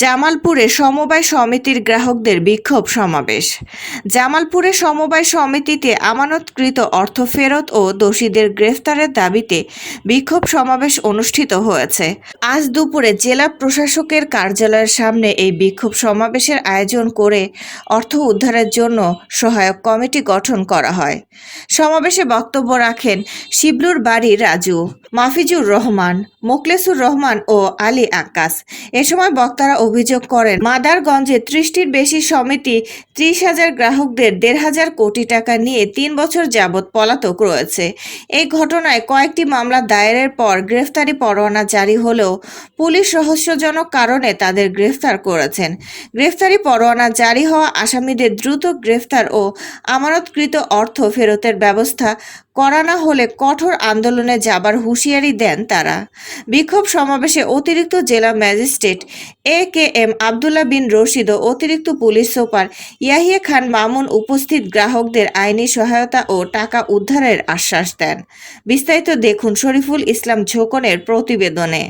জামালপুরে সমবায় সমিতির গ্রাহকদের বিক্ষোভ সমাবেশ। জামালপুরে সমবায় সমিতিতে আমানতকৃত অর্থ ফেরত ও দোষীদের গ্রেফতারের দাবিতে বিক্ষোভ সমাবেশ অনুষ্ঠিত হয়েছে। আজ দুপুরে জেলা প্রশাসকের কার্যালয়ের সামনে এই বিক্ষোভ সমাবেশের আয়োজন করে অর্থ উদ্ধারের জন্য সহায়ক কমিটি গঠন করা হয়। সমাবেশে বক্তব্য রাখেন শিবলুর বাড়ি রাজু। মাফিজুর রহমান মোকলেসুর রহমান ও আলী আকাশ। এ সময় বক্তারা অভিযোগ করেন, মাদারগঞ্জে ত্রিশটির বেশি সমিতি, ত্রিশ হাজার গ্রাহকদের দেড় হাজার কোটি টাকা নিয়ে তিন বছর যাবৎ পলাতক রয়েছে। এই ঘটনায় কয়েকটি মামলা দায়েরের পর গ্রেফতারি পরোয়ানা জারি হলেও পুলিশ রহস্যজনক কারণে তাদের গ্রেফতার করেছেন। গ্রেফতারি পরোয়ানা জারি হওয়া আসামিদের দ্রুত গ্রেফতার ও আমানতকৃত অর্থ ফেরতের ব্যবস্থা করা না হলে কঠোর আন্দোলনে যাবার হুঁশিয়ারি দেন তারা। বিক্ষোভ সমাবেশে অতিরিক্ত জেলা magistrate A K M Abdullah Bin Rashid ও অতিরিক্ত পুলিশ সুপার ইয়াহিয়া খান মামুন উপস্থিত গ্রাহকদের আইনি সহায়তা ও টাকা উদ্ধারের আশ্বাস দেন। বিস্তারিত দেখুন শরীফুল ইসলাম ঝোকনের প্রতিবেদনে।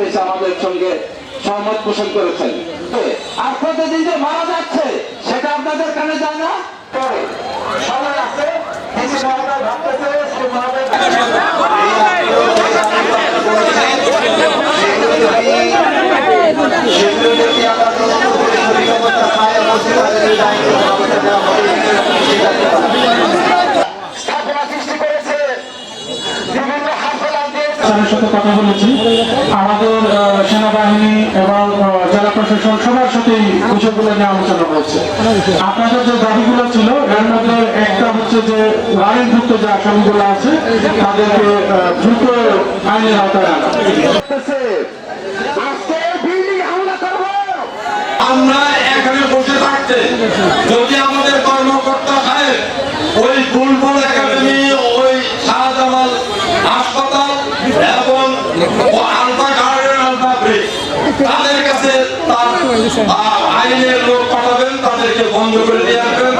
ওসি আমাদের সঙ্গে সহমত পোষণ করেছেন। আর প্রতিদিন যে মারা যাচ্ছে, সেটা আপনাদের কানে যায় না? পরে সময় আছে? কিছু ভাবতেছে স্যারের সাথে কথা বলেছি। আমাদের সেনাবাহিনী এবং জেলা প্রশাসন সবার সাথেই বিষয়গুলো নিয়ে আলোচনা হচ্ছে আপনাদের যে দাবিগুলো ছিল এর মধ্যে একটা হচ্ছে যে লাইনভুক্ত যে আসামিগুলো আছে তাদেরকে আহ, দ্রুত আইনের আওতায় আনা। আমরা এখানে বসে থাকতে যদি আমাদের কর্মকর্তা হয় ওই বুলবুল তাদের কাছে তার আইনের লোক পাঠাবেন তাদেরকে বন্ধ করে দিয়ে আসবেন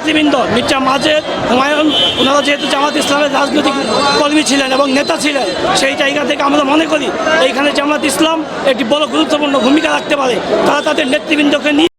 নেতৃবৃন্দ মির্জা মাজেদ হুমায়ুন, ওনারা যেহেতু জামাত ইসলামের রাজনৈতিক কর্মী ছিলেন এবং নেতা ছিলেন, সেই জায়গা থেকে আমরা মনে করি এইখানে জামাত ইসলাম একটি বড় গুরুত্বপূর্ণ ভূমিকা রাখতে পারে। তারা তাদের নেতৃবৃন্দকে নিয়ে